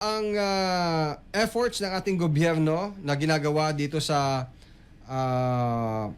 ang ah, efforts ng ating gobyerno na ginagawa dito sa ah,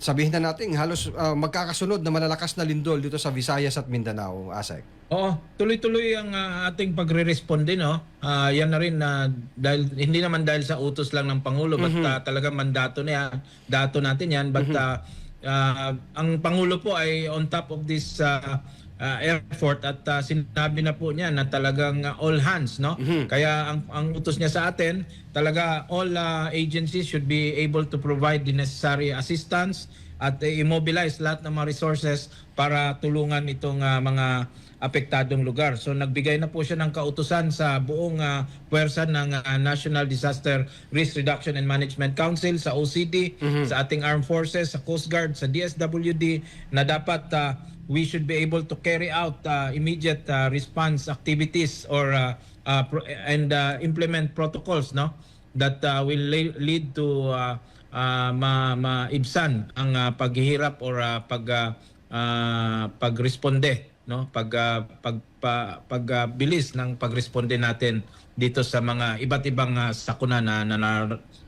sabihin na natin halos ah, magkakasunod na malalakas na lindol dito sa Visayas at Mindanao, Asek. Oo, tuloy-tuloy ang ah, ating pagre-responde no. Ah, yan na rin na dahil hindi naman dahil sa utos lang ng pangulo, but ah, talagang mandato na yan, dato natin yan, but ah, ah, ang pangulo po ay on top of this ah, ah, effort at ah, sinabi na po niya na talagang ah, all hands no. Kaya ang ang utos niya sa atin, talaga all ah, agencies should be able to provide the necessary assistance at uh, immobilize lahat ng mga resources para tulungan itong ah, mga apektadong lugar. So nagbigay na po siya ng kautusan sa buong uh, puwersa ng ah, National Disaster Risk Reduction and Management Council sa OCD, sa ating armed forces, sa Coast Guard, sa DSWD na dapat ah, we should be able to carry out ah, immediate ah, response activities or ah, ah, pro- and ah, implement protocols no that uh, will le- lead to uh, uh, ma maibsan ang uh, paghihirap or uh, pag uh, uh, pagresponde no pag uh, pag pa, pagbilis ng pagresponde natin dito sa mga iba't ibang uh, sakuna na na, na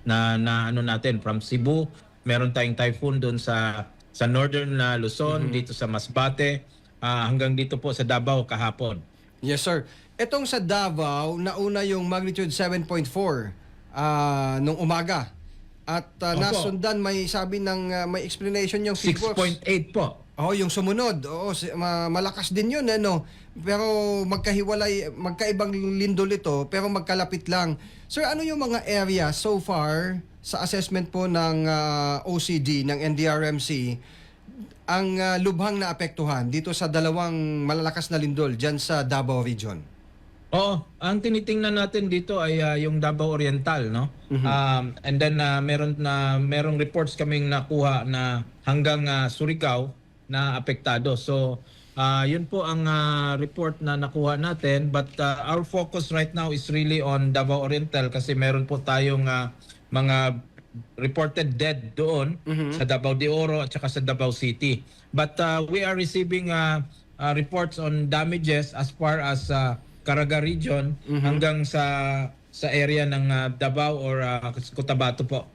na na ano natin from Cebu meron tayong typhoon doon sa sa northern na Luzon dito sa Masbate ah, hanggang dito po sa Davao kahapon Yes, sir. Etong sa Davao, nauna yung magnitude 7.4 ah, nung umaga. At ah, Opo. nasundan may sabi ng ah, may explanation yung figures. 6.8 po Oh, yung sumunod. Oo, si- ma- malakas din 'yun ano. Pero magkahiwalay, magkaibang lindol ito, pero magkalapit lang. Sir, ano yung mga area so far sa assessment po ng ah, OCD ng NDRMC ang ah, lubhang naapektuhan dito sa dalawang malalakas na lindol diyan sa Davao region? Oo, ang tinitingnan natin dito ay ah, yung Davao Oriental, no? Um, and then ah, meron na merong reports kaming nakuha na hanggang ah, Surigao na apektado. So, ah, yun po ang ah, report na nakuha natin, but ah, our focus right now is really on Davao Oriental kasi meron po tayong ah, mga reported dead doon sa Davao de Oro at saka sa Davao City. But ah, we are receiving ah, ah, reports on damages as far as ah, Caraga region hanggang sa sa area ng ah, Davao or ah, Cotabato po.